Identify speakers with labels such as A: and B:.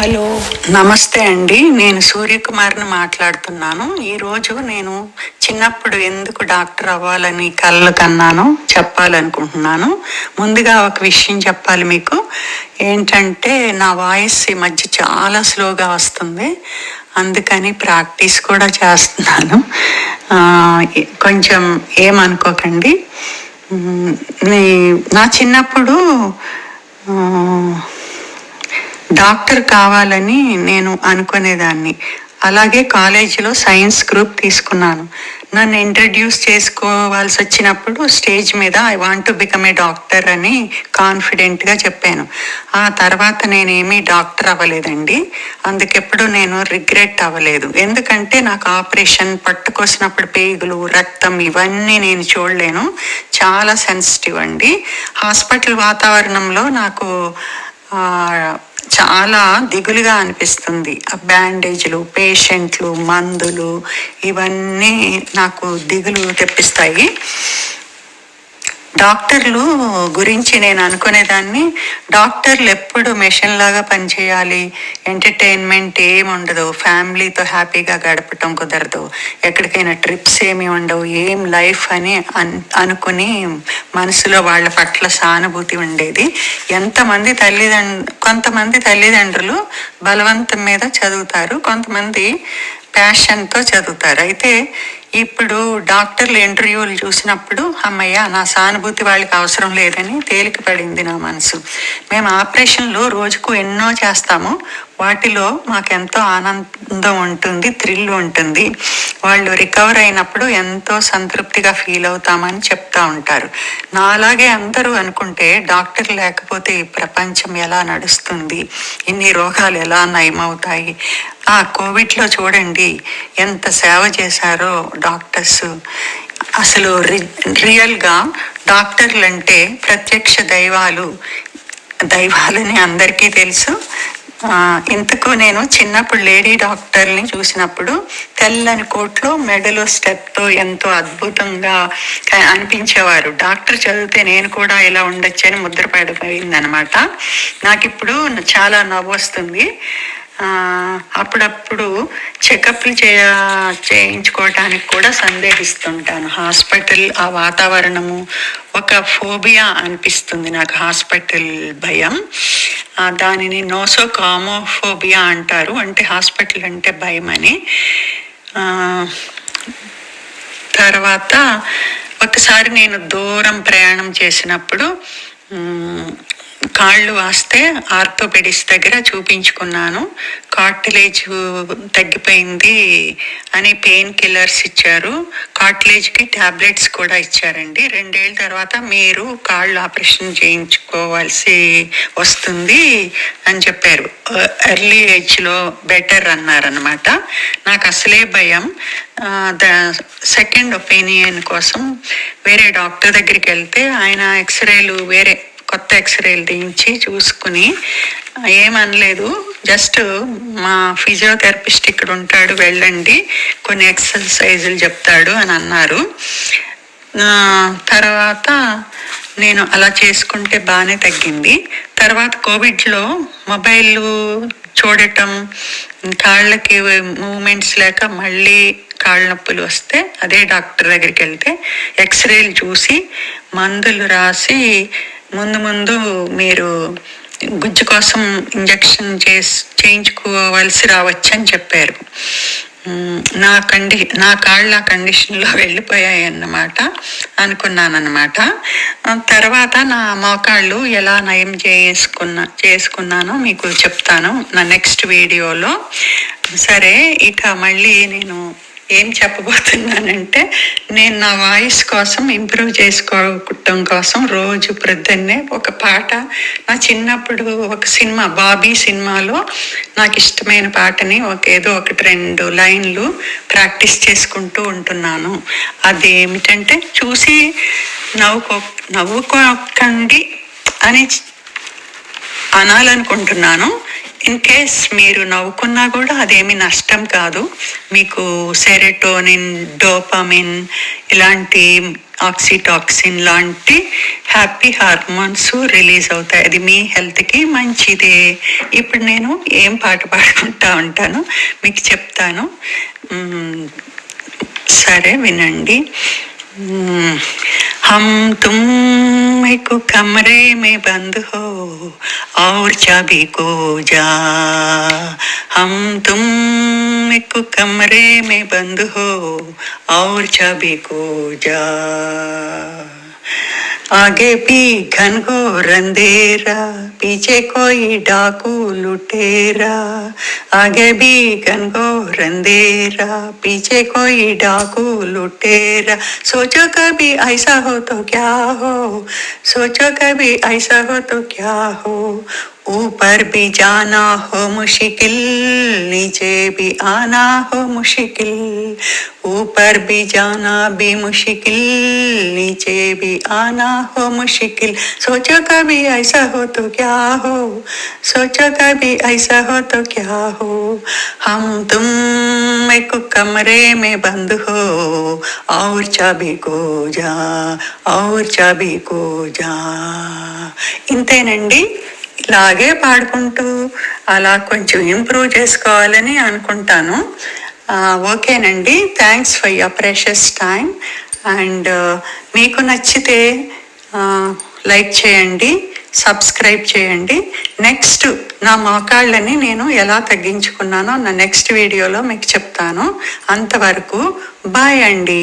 A: Hello. నమస్తే అండి. నేను సూర్యకుమార్ని మాట్లాడుతున్నాను. ఈరోజు నేను చిన్నప్పుడు ఎందుకు డాక్టర్ అవ్వాలని కళ్ళు కన్నాను చెప్పాలనుకుంటున్నాను. ముందుగా ఒక విషయం చెప్పాలి మీకు. ఏంటంటే నా వాయిస్ ఈ మధ్య చాలా స్లోగా వస్తుంది. అందుకని ప్రాక్టీస్ కూడా చేస్తున్నాను. కొంచెం ఏమనుకోకండి. నా చిన్నప్పుడు డాక్టర్ కావాలని నేను అనుకునేదాన్ని. అలాగే కాలేజీలో సైన్స్ గ్రూప్ తీసుకున్నాను. నన్ను ఇంట్రడ్యూస్ చేసుకోవాల్సి వచ్చినప్పుడు స్టేజ్ మీద I want to become a doctor అని కాన్ఫిడెంట్గా చెప్పాను. ఆ తర్వాత నేనేమీ డాక్టర్ అవ్వలేదండి. అందుకెప్పుడు నేను రిగ్రెట్ అవ్వలేదు. ఎందుకంటే నాకు ఆపరేషన్ పట్టుకొచ్చినప్పుడు పేగులు రక్తం ఇవన్నీ నేను చూడలేను. చాలా సెన్సిటివ్ అండి. హాస్పిటల్ వాతావరణంలో నాకు చాలా దిగులుగా అనిపిస్తుంది. ఆ బ్యాండేజ్లు పేషెంట్లు మందులు ఇవన్నీ నాకు దిగులు తెప్పిస్తాయి. డాక్టర్లు గురించి నేను అనుకునేదాన్ని డాక్టర్లు ఎప్పుడు మెషిన్ లాగా పనిచేయాలి ఎంటర్టైన్మెంట్ ఏమి ఉండదు ఫ్యామిలీతో హ్యాపీగా గడపటం కుదరదు ఎక్కడికైనా ట్రిప్స్ ఏమి ఉండవు ఏం లైఫ్ అని అన్ అనుకుని మనసులో వాళ్ళ పట్ల సానుభూతి ఉండేది. ఎంతమంది తల్లిదండ్రు కొంతమంది తల్లిదండ్రులు బలవంతం మీద చదువుతారు కొంతమంది ప్యాషన్తో చదువుతారు. అయితే ఇప్పుడు డాక్టర్లు ఇంటర్వ్యూలు చూసినప్పుడు అమ్మయ్య నా సానుభూతి వాళ్ళకి అవసరం లేదని తేలిక పడింది నా మనసు. మేము ఆపరేషన్లు రోజుకు ఎన్నో చేస్తాము. వాటిలో మాకెంతో ఆనందం ఉంటుంది థ్రిల్ ఉంటుంది. వాళ్ళు రికవర్ అయినప్పుడు ఎంతో సంతృప్తిగా ఫీల్ అవుతామని చెప్తా ఉంటారు. నాలాగే అందరూ అనుకుంటే డాక్టర్ లేకపోతే ఈ ప్రపంచం ఎలా నడుస్తుంది? ఇన్ని రోగాలు ఎలా నయమవుతాయి? ఆ కోవిడ్లో చూడండి ఎంత సేవ చేశారో డాక్టర్స్. అసలు రి రియల్గా డాక్టర్లు అంటే ప్రత్యక్ష దైవాలు. దైవాలని అందరికీ తెలుసు. ఇంతకు నేను చిన్నప్పుడు లేడీ డాక్టర్ని చూసినప్పుడు తెల్లని కోట్లో మెడలో స్టెప్తో ఎంతో అద్భుతంగా అనిపించేవారు. డాక్టర్ చదివితే నేను కూడా ఇలా ఉండొచ్చని ముద్ర పడిపోయింది అనమాట నాకు ఇప్పుడు చాలా నవ్వు వస్తుంది అప్పుడప్పుడు చెకప్లు చేయ చేయించుకోవటానికి కూడా సందేహిస్తుంటాను. హాస్పిటల్ ఆ వాతావరణము ఒక ఫోబియా అనిపిస్తుంది నాకు హాస్పిటల్ భయం. దానిని నోసో కామోఫోబియా అంటారు. అంటే హాస్పిటల్ అంటే భయం అని. తర్వాత ఒకసారి నేను దూరం ప్రయాణం చేసినప్పుడు కాళ్ళు వాస్తే ఆర్థోపెడిస్ దగ్గర చూపించుకున్నాను. కార్టిలేజ్ తగ్గిపోయింది అని పెయిన్ కిల్లర్స్ ఇచ్చారు. కార్టిలేజ్కి ట్యాబ్లెట్స్ కూడా ఇచ్చారండి. రెండేళ్ళ తర్వాత మీరు కాళ్ళు ఆపరేషన్ చేయించుకోవాల్సి వస్తుంది అని చెప్పారు. ఎర్లీ ఏజ్లో బెటర్ అన్నారనమాట నాకు అసలే భయం. ద సెకండ్ ఒపీనియన్ కోసం వేరే డాక్టర్ దగ్గరికి వెళ్తే ఆయన ఎక్స్రేలు వేరే కొత్త ఎక్స్రేలు తీయించి చూసుకుని ఏమనలేదు. జస్ట్ మా ఫిజియోథెరపిస్ట్ ఇక్కడ ఉంటాడు వెళ్ళండి కొన్ని ఎక్సర్సైజులు చెప్తాడు అని అన్నారు. తర్వాత నేను అలా చేసుకుంటే బాగానే తగ్గింది. తర్వాత కోవిడ్లో మొబైల్ చూడటం కాళ్ళకి మూమెంట్స్ లేక మళ్ళీ కాళ్ళ నొప్పులు వస్తే అదే డాక్టర్ దగ్గరికి వెళ్తే ఎక్స్రేలు చూసి మందులు రాసి ముందు ముందు మీరు గుజ్జు కోసం ఇంజక్షన్ చేసి చేయించుకోవాల్సి రావచ్చు అని చెప్పారు నా కండి నా కాళ్ళు ఆ కండిషన్లో వెళ్ళిపోయాయి అన్నమాట అనుకున్నాను తర్వాత నా మోకాళ్ళు ఎలా నయం చేసుకున్నా చేసుకున్నానో మీకు చెప్తాను నా నెక్స్ట్ వీడియోలో. సరే ఇక మళ్ళీ నేను ఏం చెప్పబోతున్నానంటే నేను నా వాయిస్ కోసం ఇంప్రూవ్ చేసుకోవటం కోసం రోజు ప్రొద్దున్నే ఒక పాట నా చిన్నప్పుడు ఒక సినిమా బాబీ సినిమాలో నాకు ఇష్టమైన పాటని ఒక ఏదో ఒకటి రెండు లైన్లు ప్రాక్టీస్ చేసుకుంటూ ఉంటున్నాను. అది ఏమిటంటే చూసి నవ్వుకో నవ్వుకోకండి అని అనాలనుకుంటున్నాను. ఇన్ కేస్ మీరు నవ్వుకున్నా కూడా అదేమి నష్టం కాదు. మీకు సెరెటోనిన్ డోపామిన్ ఇలాంటి ఆక్సిటాక్సిన్ లాంటి హ్యాపీ హార్మోన్స్ రిలీజ్ అవుతాయి. అది మీ హెల్త్కి మంచిదే. ఇప్పుడు నేను ఏం పాట పాడుకుంటా ఉంటాను మీకు చెప్తాను. సరే వినండి. हम तुम एक कमरे में बंद हो और चाबी को जा। हम तुम एक कमरे में बंद हो और चाबी को जा। आगे भी घनघोर अंधेरा पीछे कोई डाकू लुटेरा। आगे भी घनघोर अंधेरा पीछे कोई डाकू लुटेरा। सोचो कभी ऐसा हो तो क्या हो? सोचो कभी ऐसा हो तो क्या हो? ऊपर भी जाना हो मुश्किल, नीचे भी आना हो मुश्किल। ऊपर भी जाना भी मुश्किल नीचे भी आना हो मुश्किल सोचो कभी ऐसा हो तो क्या हो सोचो कभी ऐसा हो तो क्या हो हम तुम एक कमरे में बंद हो और चाबी को जा और चाबी को जा ఇంతేనండి ఇలాగే పాడుకుంటూ అలా కొంచెం ఇంప్రూవ్ చేసుకోవాలని అనుకుంటాను ఆ, ఓకేనండి. Thanks for your precious time and మీకు నచ్చితే లైక్ చేయండి సబ్స్క్రైబ్ చేయండి. నెక్స్ట్ నా మోకాళ్ళని నేను ఎలా తగ్గించుకున్నానో నా నెక్స్ట్ వీడియోలో మీకు చెప్తాను. అంతవరకు బాయ్ అండి.